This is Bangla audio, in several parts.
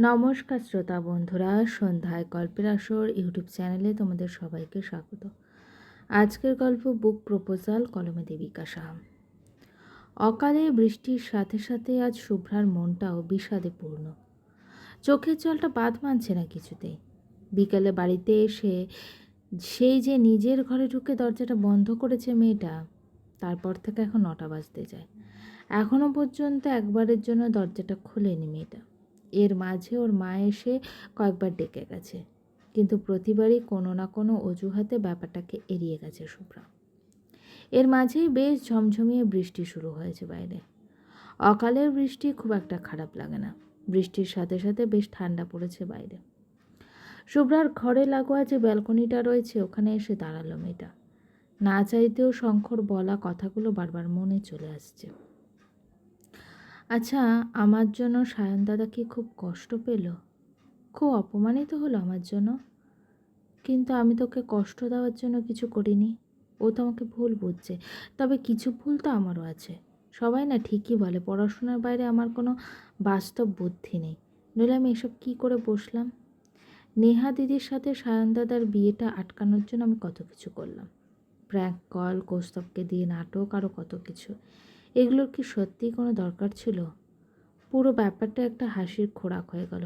নমস্কার শ্রোতা বন্ধুরা, সন্ধ্যায় গল্পের আসর ইউটিউব চ্যানেলে তোমাদের সবাইকে স্বাগত। আজকের গল্প, বুক প্রপোজাল, কলমে দেবিকা সাহা অকালে বৃষ্টির সাথে সাথে আজ শুভ্রার মনটাও বিষাদে পূর্ণ। চোখের জলটা বাদ মানছে না কিছুতেই। বিকেলে বাড়িতে এসে সেই যে নিজের ঘরে ঢুকে দরজাটা বন্ধ করেছে মেয়েটা, তারপর থেকে এখন নটা বাজতে যায়। এখনও পর্যন্ত একবারের জন্য দরজাটা খোলেনি মেয়েটা। এর মাঝে ওর মা এসে কয়েকবার ডেকে গেছে। কিন্তু প্রতিবারই কোনো না কোনো অজুহাতে ব্যাপারটাকে এড়িয়ে গেছে শুভ্রা। এর মাঝেই বেশ ঝমঝমিয়ে বৃষ্টি শুরু হয়েছে বাইরে। অকালের বৃষ্টি খুব একটা খারাপ লাগে না। বৃষ্টির সাথে সাথে বেশ ঠান্ডা পড়েছে বাইরে। শুভ্রার ঘরে লাগোয়া যে ব্যালকনিটা রয়েছে, ওখানে এসে দাঁড়াল মেয়েটা। না চাইতেও শঙ্কর বলা কথাগুলো বারবার মনে চলে আসছে। আচ্ছা আমার জন্য সায়ন দাদা কি খুব কষ্ট পেল? খুব অপমানিত হলো আমার জন্য। কিন্তু আমি তোকে কষ্ট দেওয়ার জন্য কিছু করিনি। ও তো আমাকে ভুল বুঝছে। তবে কিছু ভুল তো আমারও আছে। সবাই না ঠিকই বলে, পড়াশোনার বাইরে আমার কোনো বাস্তব বুদ্ধি নেই। নইলে আমি এসব কী করে বসলাম? নেহা দিদির সাথে সায়ন দাদার বিয়েটা আটকানোর জন্য আমি কত কিছু করলাম। প্র্যাঙ্ক কল কৌস্তবকে দিয়ে নাটক আরও কত কিছু। এগুলোর কি সত্যিই কোনো দরকার ছিল? পুরো ব্যাপারটা একটা হাসির খোরাক হয়ে গেল।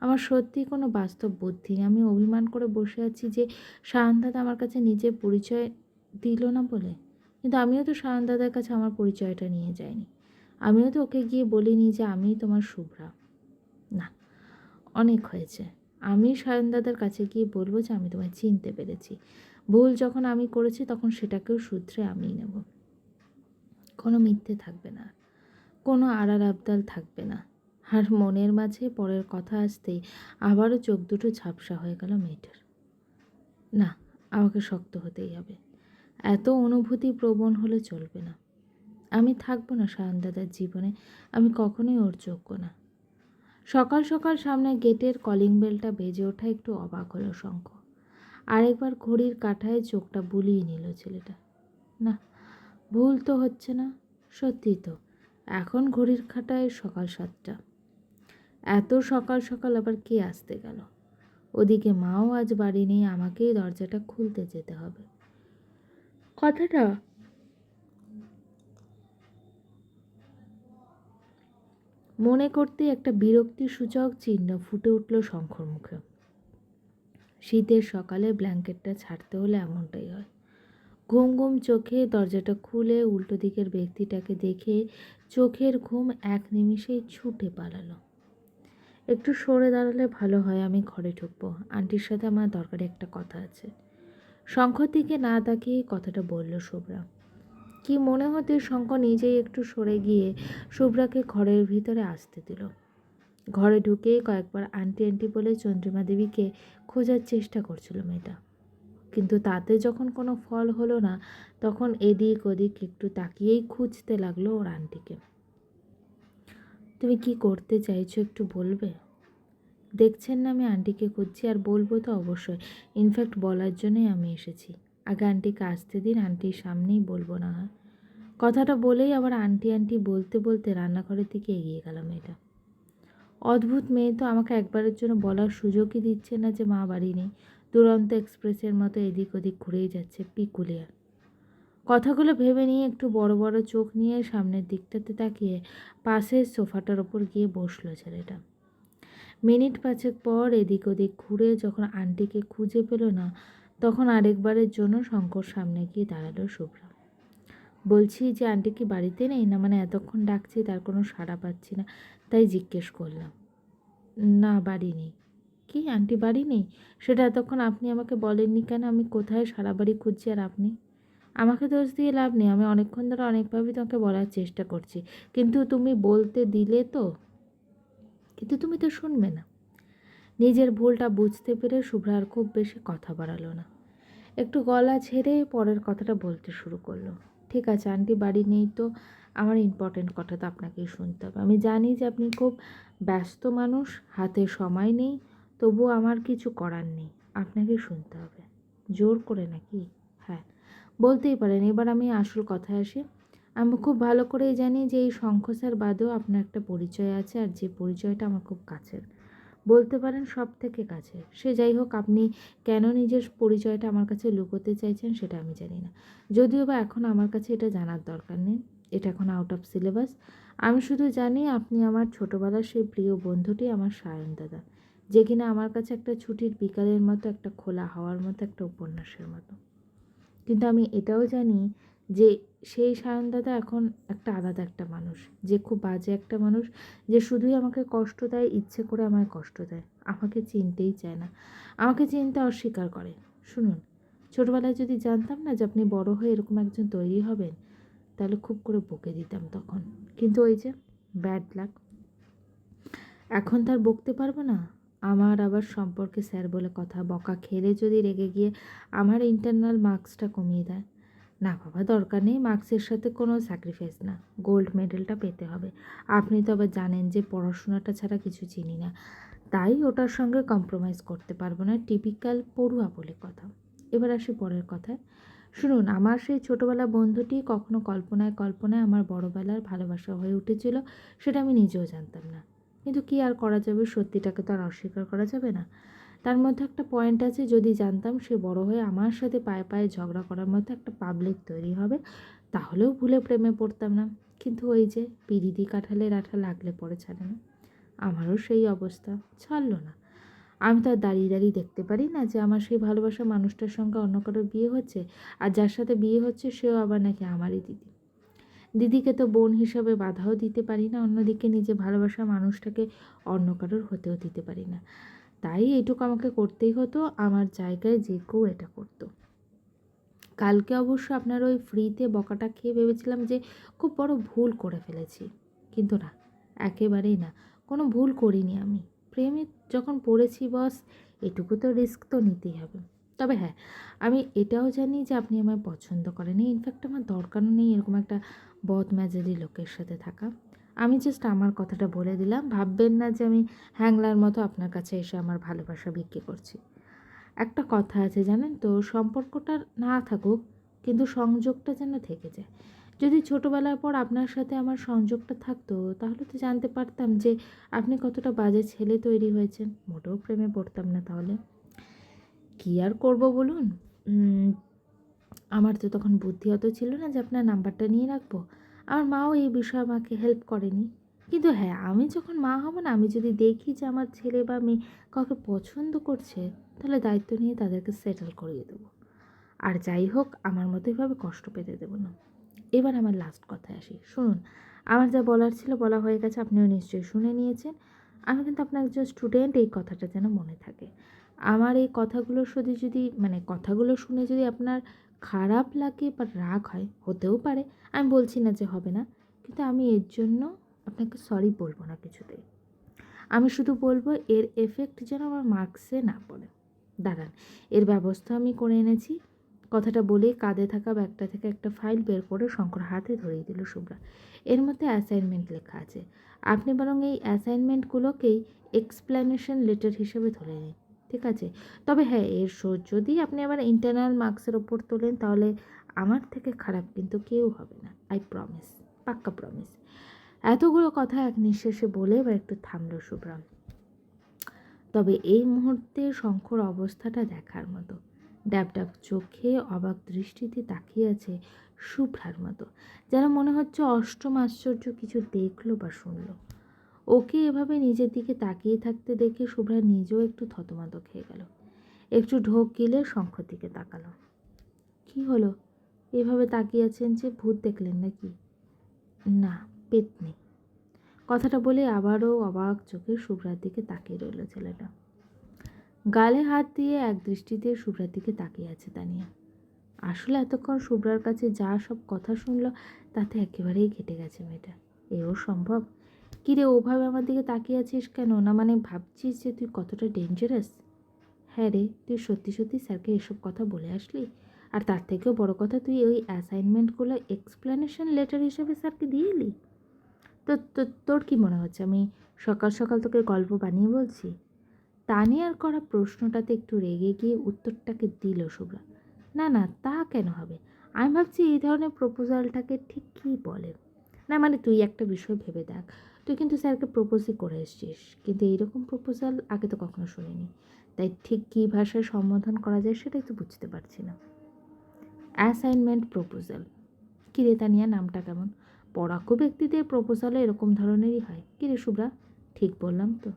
আমার সত্যিই কোনো বাস্তব বুদ্ধি আমি অভিমান করে বসে আছি যে সায়ন দাদা আমার কাছে নিজের পরিচয় দিল না বলে। কিন্তু আমিও তো সায়ন দাদার কাছে আমার পরিচয়টা নিয়ে যাইনি। আমিও তো ওকে গিয়ে বলিনি যে আমি তোমার শুভ্রা। না, অনেক হয়েছে। আমি সায়ন দাদার কাছে গিয়ে বলব যে আমি তোমায় চিনতে পেরেছি। ভুল যখন আমি করেছি তখন সেটাকেও শুধরে আমিই নেব। কোনো মিথ্যে থাকবে না, কোনো আড়ার আবদাল থাকবে না। আর মনের মাঝে পরের কথা আসতেই আবারও চোখ দুটো ঝাপসা হয়ে গেল মেয়েটার। না, আমাকে শক্ত হতেই হবে। এত অনুভূতি প্রবণ হলে চলবে না। আমি থাকব না সায়ন দাদার জীবনে, আমি কখনোই ওর যোগ্য না। সকাল সকাল সামনে গেটের কলিং বেলটা বেজে ওঠা একটু অবাক হলো শঙ্খ আরেকবার ঘড়ির কাঠায় চোখটা বুলিয়ে নিল ছেলেটা। না ভুল তো হচ্ছে না সত্যি তো। এখন ঘড়ির খাটায় সকাল সাতটা। এত সকাল সকাল আবার কে আসতে গেল? ওদিকে মাও আজ বাড়ি নেই, আমাকেই দরজাটা খুলতে যেতে হবে। কথাটা মনে করতে একটা বিরক্তি সূচক চিহ্ন ফুটে উঠল শঙ্খর মুখে। শীতের সকালে ব্ল্যাঙ্কেটটা ছাড়তে হলে এমনটাই হয়। ঘুম ঘুম চোখে দরজাটা খুলে উল্টো দিকের ব্যক্তিটাকে দেখে চোখের ঘুম এক নিমিষেই ছুটে পালালো। একটু সরে দাঁড়ালে ভালো হয়, আমি ঘরে ঢুকবো। আন্টির সাথে আমার দরকারি একটা কথা আছে। শঙ্কর দিকে না তাকিয়ে কথাটা বলল শুভ্রা। কি মনে হতে শঙ্কর নিজেই একটু সরে গিয়ে শুভ্রাকে ঘরের ভিতরে আসতে দিল। ঘরে ঢুকে কয়েকবার আন্টি আন্টি বলে চন্দ্রিমা দেবীকে খোঁজার চেষ্টা করছিল মেয়েটা। কিন্তু তাতে যখন কোনো ফল হলো না, তখন এদিক ওদিক একটু তাকিয়েই খুঁজতে লাগল ওর আন্টিকে। তুমি কি করতে চাইছো একটু বলবে? দেখছেন না আমি আন্টিকে খুঁজছি, আর বলব তো অবশ্যই। ইনফ্যাক্ট বলার জন্যই আমি এসেছি। আগে আন্টিকে আসতে দিন, আন্টির সামনেই বলব না হয়। কথাটা বলেই আবার আন্টি আন্টি বলতে বলতে রান্নাঘরের দিকে এগিয়ে গেলাম এটা। অদ্ভুত মেয়ে তো আমাকে একবারের জন্য বলার সুযোগই দিচ্ছে না যে মা বাড়ি নেই। দুরন্ত এক্সপ্রেসের মতো এদিক ওদিক ঘুরেই যাচ্ছে পিকুলিয়ার কথাগুলো ভেবে নিয়ে একটু বড় বড় চোখ নিয়ে সামনের দিকটাতে তাকিয়ে পাশের সোফাটার ওপর গিয়ে বসল ছেলেটা। মিনিট পাঁচেক পর এদিক ওদিক ঘুরে যখন আন্টিকে খুঁজে পেল না, তখন আরেকবারের জন্য শঙ্কর সামনে গিয়ে দাঁড়াল শুভ্রা। বলছি যে, আন্টি কি বাড়িতে নেই? না মানে এতক্ষণ ডাকছি, তার কোনো সাড়া পাচ্ছি না। তাই জিজ্ঞেস করলাম। না, বাড়ি নেই। কি আন্টি বাড়ি নেই? সেটা এতক্ষণ আপনি আমাকে বলেননি কেন? আমি কোথায় সারা বাড়ি খুঁজছি আর আপনি? আমাকে দোষ দিয়ে লাভ নেই। আমি অনেকক্ষণ ধরে অনেকভাবেই তোমাকে বলার চেষ্টা করছি। কিন্তু তুমি বলতে দিলে তো। কিন্তু তুমি তো শুনবে না। নিজের ভুলটা বুঝতে পেরে শুভ্রা আর খুব বেশি কথা বাড়ালো না। একটু গলা ছেড়ে পরের কথাটা বলতে শুরু করল। ঠিক আছে আন্টি বাড়ি নেই তো। আমার ইম্পর্টেন্ট কথা তো আপনাকেই শুনতে হবে। আমি জানি যে আপনি খুব ব্যস্ত মানুষ, হাতে সময় নেই। তবু আমার কিছু করার নেই। আপনাকে শুনতে হবে। জোর করে নাকি? হ্যাঁ বলতেই পারেন। এবার আমি আসল কথায় আসি। আমি খুব ভালো করেই জানি যে এই শঙ্খ স্যার বাদেও আপনার একটা পরিচয় আছে আর যে পরিচয়টা আমার খুব কাছের। বলতে পারেন সব থেকে কাছে সে যাই হোক, আপনি কেন নিজের পরিচয়টা আমার কাছে লুকোতে চাইছেন সেটা আমি জানি না। যদিও বা এখন আমার কাছে এটা জানার দরকার নেই। এটা এখন আউট অফ সিলেবাস আমি শুধু জানি আপনি আমার ছোটোবেলার সেই প্রিয় বন্ধুটি, আমার সায়ন দাদা। যে কিনা আমার কাছে একটা ছুটির বিকালের মতো, একটা খোলা হাওয়ার মতো, একটা উপন্যাসের মতো। কিন্তু আমি এটাও জানি যে সেই সায়ন দাদা এখন একটা আলাদা একটা মানুষ। যে খুব বাজে একটা মানুষ, যে শুধুই আমাকে কষ্ট দেয়, ইচ্ছে করে আমায় কষ্ট দেয়। আমাকে চিনতেই চায় না। আমাকে চিনতে অস্বীকার করে। শুনুন, ছোটবেলায় যদি জানতাম না যে আপনি বড় হয়ে এরকম একজন তৈরি হবেন, তাহলে খুব করে বকে দিতাম তখন। কিন্তু ওই যে ব্যাড লাক এখন তার বকতে পারব না। আমার আবার সম্পর্কে স্যার বলে কথা, বকা খেলে যদি রেগে গিয়ে আমার ইন্টারনাল মার্কসটা কমিয়ে দেয়। না বাবা, দরকার নেই মার্কসের সাথে কোনো স্যাক্রিফাইস না গোল্ড মেডেলটা পেতে হবে। আপনি তো আবার জানেন যে পড়াশোনাটা ছাড়া কিছু চিনি না, তাই ওটার সঙ্গে কম্প্রোমাইজ করতে পারব না টিপিক্যাল পড়ুয়া বলে কথা। এবার আসি পরের কথায়। শুনুন, আমার সেই ছোটোবেলা বন্ধুটি কখনো কল্পনায় কল্পনায় আমার বড়োবেলার ভালোবাসা হয়ে উঠেছিল, সেটা আমি নিজেও জানতাম না। কিন্তু কি আর করা যাবে? সত্যিটাকে তো আর অস্বীকার করা যাবে না। তার মধ্যে একটা পয়েন্ট আছে, যদি জানতাম সে বড় হয়ে আমার সাথে পায়ে পায়ে ঝগড়া করার মতো একটা পাবলিক তৈরি হবে, তাহলেও ভুলে প্রেমে পড়তাম না। কিন্তু ওই যে পিরিদি কাঁঠালের আঠা লাগলে পরে ছাড়ে না। আমারও সেই অবস্থা, ছাড়লো না। আমি তো আর দাঁড়িয়ে দাঁড়িয়ে দেখতে পারি না যে আমার সেই ভালোবাসা মানুষটার সঙ্গে অন্য কারোর বিয়ে হচ্ছে, আর যার সাথে বিয়ে হচ্ছে সেও আবার নাকি আমারই দিদি। দিদিকে তো বোন হিসাবে বাধাও দিতে পারি না, অন্যদিকে নিজে ভালোবাসা মানুষটাকে অন্য কারোর হতেও দিতে পারি না। তাই এটুকু আমাকে করতেই হতো, আমার জায়গায় যে কেউ এটা করতো। কালকে অবশ্য আপনার ওই ফ্রিতে বকাটা খেয়ে ভেবেছিলাম যে খুব বড় ভুল করে ফেলেছি, কিন্তু না, একেবারেই না, কোনো ভুল করিনি আমি। প্রেমে যখন পড়েছি বস, এটুকু তো রিস্ক তো নিতেই হবে। তবে হ্যাঁ আমি এটাও জানি যে আপনি আমায় পছন্দ করেন ইনফ্যাক্ট আমার দরকারও নেই এরকম একটা বদ মেজাজি লোকের সাথে থাকা। আমি জাস্ট আমার কথাটা বলে দিলাম। ভাববেন না যে আমি হ্যাংলার মতো আপনার কাছে এসে আমার ভালোবাসা বিক্রি করছি। একটা কথা আছে জানেন তো, সম্পর্কটা না থাকুক, কিন্তু সংযোগটা যেন থেকে যায়। যদি ছোটোবেলার পর আপনার সাথে আমার সংযোগটা থাকতো, তাহলে তো জানতে পারতাম যে আপনি কতটা বাজে ছেলে তৈরি হয়েছেন। মোটেও প্রেমে পড়তাম না তাহলে। কী আর করব বলুন? আমার তো তখন বুদ্ধি অত ছিল না যে আপনার নাম্বারটা নিয়ে রাখব। আমার মাও এই বিষয়ে আমাকে হেল্প করেনি। কিন্তু হ্যাঁ আমি যখন মা হব না, আমি যদি দেখি যে আমার ছেলে বা মেয়ে কাউকে পছন্দ করছে, তাহলে দায়িত্ব নিয়ে তাদেরকে সেটেল করিয়ে দেবো। আর যাই হোক, আমার মতো এভাবে কষ্ট পেতে দেবো না। এবার আমার লাস্ট কথায় আসি। শুনুন, আমার যা বলার ছিল বলা হয়ে গেছে, আপনিও নিশ্চয়ই শুনে নিয়েছেন। আমি কিন্তু আপনার একজন স্টুডেন্ট এই কথাটা যেন মনে থাকে। আমার এই কথাগুলো শুধু যদি মানে কথাগুলো শুনে যদি আপনার খারাপ লাগে বা রাগ হয়, হতেও পারে। আমি বলছি না যে হবে না, কিন্তু আমি এর জন্য আপনাকে সরি বলব না কিছুতেই আমি শুধু বলব এর এফেক্ট যেন আমার মার্কসে না পড়ে। দাঁড়ান, এর ব্যবস্থা আমি করে এনেছি। কথাটা বলেই কাঁধে থাকা ব্যাগটা থেকে একটা ফাইল বের করে শঙ্কর হাতে ধরিয়ে দিল শুভ্রা। এর মধ্যে অ্যাসাইনমেন্ট লেখা আছে। আপনি বরং এই অ্যাসাইনমেন্টগুলোকেই এক্সপ্লেনেশন লেটার হিসেবে ধরে নিন। ঠিক আছে? তবে হ্যাঁ এর শো যদি আপনি আবার ইন্টারনাল মার্কসের ওপর তোলেন, তাহলে আমার থেকে খারাপ কিন্তু কেউ হবে না আই প্রমিস পাক্কা প্রমিস এতগুলো কথা এক নিঃশ্বাসে বলে এবার একটু থামলো শুভ্রাম তবে এই মুহূর্তে শঙ্কর অবস্থাটা দেখার মতো। ড্যাব ড্যাব চোখে অবাক দৃষ্টিতে তাকিয়ে আছে শুভ্রার মতো। যেন মনে হচ্ছে অষ্টম আশ্চর্য কিছু দেখল বা শুনলো। ওকে এভাবে নিজের দিকে তাকিয়ে থাকতে দেখে শুভ্রা নিজেও একটু থতমত খেয়ে গেল। একটু ঢোক গিলে শঙ্খর দিকে তাকালো। কি হলো? এভাবে তাকিয়ে আছেন যে ভূত দেখলেন নাকি? না, পেতনি। কথাটা বলে আবারও অবাক চোখে শুভ্রার দিকে তাকিয়ে রইল ছেলেটা। গালে হাত দিয়ে এক দৃষ্টিতে শুভ্রার দিকে তাকিয়ে আছে তানিয়া। আসলে এতক্ষণ শুভ্রার কাছে যা সব কথা শুনলো তাতে একেবারেই ঘেটে গেছে মেয়েটা। এও সম্ভব? কিরে ওভাবে আমার দিকে তাকিয়ে আছিস কেন? না মানে ভাবছিস যে তুই কতটা ডেঞ্জারাস হ্যাঁ রে, তুই সত্যি সত্যি স্যারকে এসব কথা বলে আসলি? আর তার থেকেও বড় কথা, তুই ওই অ্যাসাইনমেন্টগুলো এক্সপ্লেনেশন লেটার হিসেবে স্যারকে দিয়ে এলি? তো, তো- তোর কি মনে হচ্ছে? আমি সকাল সকাল তোকে গল্প বানিয়ে বলছি? তানিয়ার করা প্রশ্নটাতে একটু রেগে গিয়ে উত্তরটাকে দিল শুভ্রা। না না, তা কেন হবে? আমি ভাবছি এই ধরনের প্রপোজালটাকে ঠিক কী বলে? না মানে তুই একটা বিষয় ভেবে দেখ। তুই কিন্তু স্যারকে প্রপোজই করে এসছিস। কিন্তু এইরকম প্রপোজাল আগে তো কখনো শুনিনি। তাই ঠিক কী ভাষায় সম্বোধন করা যায় সেটাই তো বুঝতে পারছি না। অ্যাসাইনমেন্ট প্রপোজাল কী রে তানিয়া, নামটা কেমন? পড়াকু ব্যক্তিদের প্রপোজালও এরকম ধরনেরই হয়। কী রে শুভ্রা? ঠিক বললাম তো।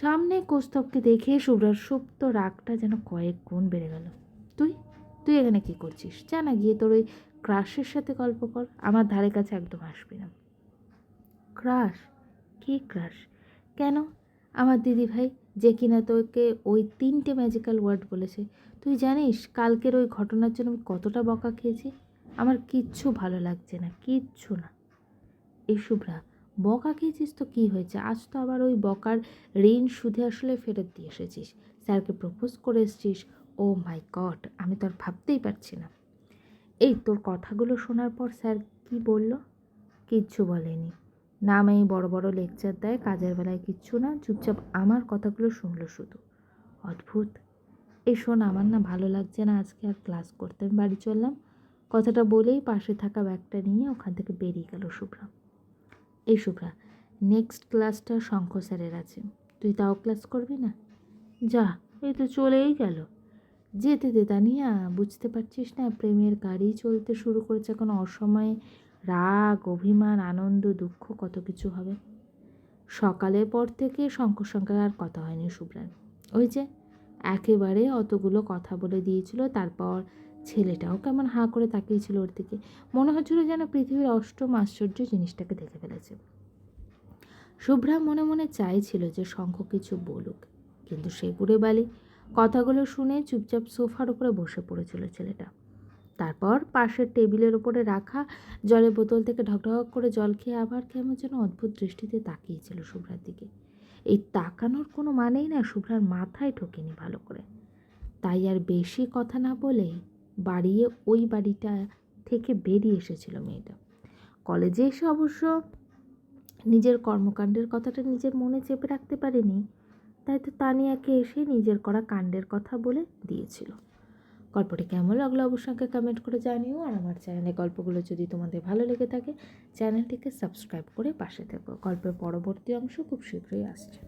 সামনে কৌস্তবকে দেখে শুভ্রার সুপ্ত রাগটা যেন কয়েক গুণ বেড়ে গেল। তুই? তুই এখানে কি করছিস? যা না গিয়ে তোর ওই ক্রাশের সাথে গল্প কর। আমার ধারে কাছে একদম আসবি না। ক্রাশ কি ক্রাশ কেন? আমার দিদি ভাই যে কিনা তোকে ওই তিনটে ম্যাজিক্যাল ওয়ার্ড বলেছে। তুই জানিস কালকের ওই ঘটনার জন্য আমি কতটা বকা খেয়েছি? আমার কিচ্ছু ভালো লাগছে না, কিচ্ছু না। এই শুভ্রা, বকা খেয়েছিস তো কী হয়েছে? আজ তো আবার ওই বকার ঋণ সুদে আসলে ফেরত দিয়ে এসেছিস। স্যারকে প্রপোজ করে এসেছিস। ও মাই গড আমি তো আর ভাবতেই পারছি না। এই তোর কথাগুলো শোনার পর স্যার কি বলল? কিচ্ছু বলেনি। নামেই বড় বড় লেকচার দেয়, কাজের বেলায় কিচ্ছু না, চুপচাপ আমার কথাগুলো শুনলো শুধু। অদ্ভুত। এই শোন, আমার না ভালো লাগছে না আজকে আর ক্লাস করতে। আমি বাড়ি চললাম। কথাটা বলেই পাশে থাকা ব্যাগটা নিয়ে ওখান থেকে বেরিয়ে গেল শুভ্রা। এই শুভ্রা নেক্সট ক্লাসটা শঙ্খ স্যারের আছে। তুই তাও ক্লাস করবি না? যা, এই তো চলেই গেল। যেতে দে তানিয়া, বুঝতে পারছিস না, প্রেমের গাড়ি চলতে শুরু করেছে এখন অসময়ে। রাগ, অভিমান, আনন্দ, দুঃখ কত কিছু হবে। সকালের পর থেকে শঙ্কর সঙ্গে আর কথা হয়নি শুভ্রার ওই যে একেবারে অতগুলো কথা বলে দিয়েছিল, তারপর ছেলেটাও কেমন হাঁ করে তাকিয়েছিল ওর দিকে। মনে হচ্ছিল যেন পৃথিবীর অষ্টম আশ্চর্য জিনিসটাকে দেখে ফেলেছে। শুভ্রা মনে মনে চাইছিল যে শঙ্খ কিছু বলুক, কিন্তু সে গুড়ে বালি কথাগুলো শুনে চুপচাপ সোফার উপরে বসে পড়েছিল ছেলেটা। তারপর পাশের টেবিলের ওপরে রাখা জলের বোতল থেকে ঢকঢক করে জল খেয়ে আবার কেমন যেন অদ্ভুত দৃষ্টিতে তাকিয়েছিল শুভ্রার দিকে। এই তাকানোর কোনো মানেই না শুভ্রার মাথায় ঢোকেনি ভালো করে। তাই আর বেশি কথা না বলে বাড়িয়ে ওই বাড়িটা থেকে বেরিয়ে এসেছিল মেয়েটা। কলেজে এসে অবশ্য নিজের কর্মকাণ্ডের কথাটা নিজের মনে চেপে রাখতে পারেনি, তাই তো তানিয়াকে এসে নিজের করা কাণ্ডের কথা বলে দিয়েছিল। গল্পটি কেমন লাগল অবশ্যই আমাকে কমেন্ট করে জানিও। আর আমার চ্যানেলে গল্পগুলো যদি তোমাদের ভালো লেগে থাকে চ্যানেলটিকে সাবস্ক্রাইব করে পাশে থেকো। গল্পের পরবর্তী অংশ খুব শীঘ্রই আসছে।